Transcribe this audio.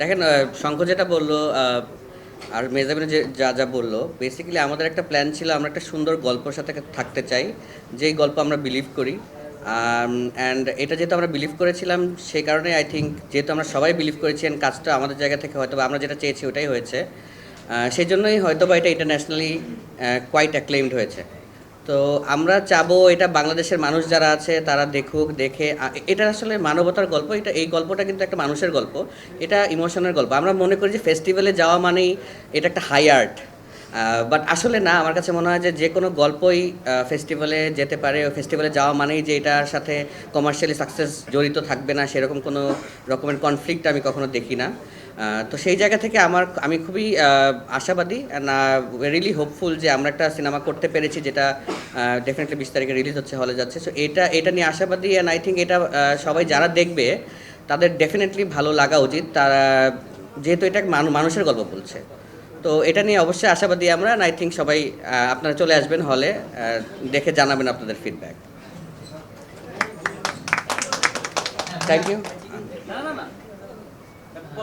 দেখেন শঙ্খ যেটা বলল আর মেজাবিন যে, যা যা বলল বেসিক্যালি আমাদের একটা প্ল্যান ছিল আমরা একটা সুন্দর গল্পের সাথে থাকতে চাই। যেই গল্প আমরা বিলিভ করি অ্যান্ড এটা যেহেতু আমরা বিলিভ করেছিলাম, সেই কারণে আই থিঙ্ক যেহেতু আমরা সবাই বিলিভ করেছি অ্যান্ড কাজটা আমাদের জায়গা থেকে হয়তো আমরা যেটা চেয়েছি ওটাই হয়েছে। সেই জন্যই হয়তো বা এটা ইন্টারন্যাশনালি কোয়াইট অ্যাক্লেমড হয়েছে। তো আমরা চাবো এটা বাংলাদেশের মানুষ যারা আছে, তারা দেখুক, দেখে এটা আসলে মানবতার গল্প, এটা, এই গল্পটা কিন্তু একটা মানুষের গল্প, এটা ইমোশনের গল্প। আমরা মনে করি যে ফেস্টিভ্যালে যাওয়া মানেই এটা একটা হাই আর্ট বাট আসলে না, আমার কাছে মনে হয় যে যে কোনো গল্পই ফেস্টিভ্যালে যেতে পারে ফেস্টিভ্যালে যাওয়া মানেই যে এটার সাথে কমার্শিয়ালি সাকসেস জড়িত থাকবে না, সেরকম কোনো রকমের কনফ্লিক্ট আমি কখনো দেখি না। তো সেই জায়গা থেকে আমার আমি খুবই আশাবাদী রিয়েলি হোপফুল যে আমরা একটা সিনেমা করতে পেরেছি যেটা ডেফিনেটলি বিশ তারিখে রিলিজ হচ্ছে হলে যাচ্ছে। সো এটা এটা নিয়ে আশাবাদী অ্যান্ড আই থিঙ্ক এটা সবাই যারা দেখবে, তাদের ডেফিনেটলি ভালো লাগা উচিত। তারা, যেহেতু এটা মানু- মানুষের গল্প বলছে। তো এটা নিয়ে অবশ্যই আশাবাদী আমরা আই থিঙ্ক সবাই আপনারা চলে আসবেন হলে দেখে জানাবেন আপনাদের ফিডব্যাক থ্যাংক ইউ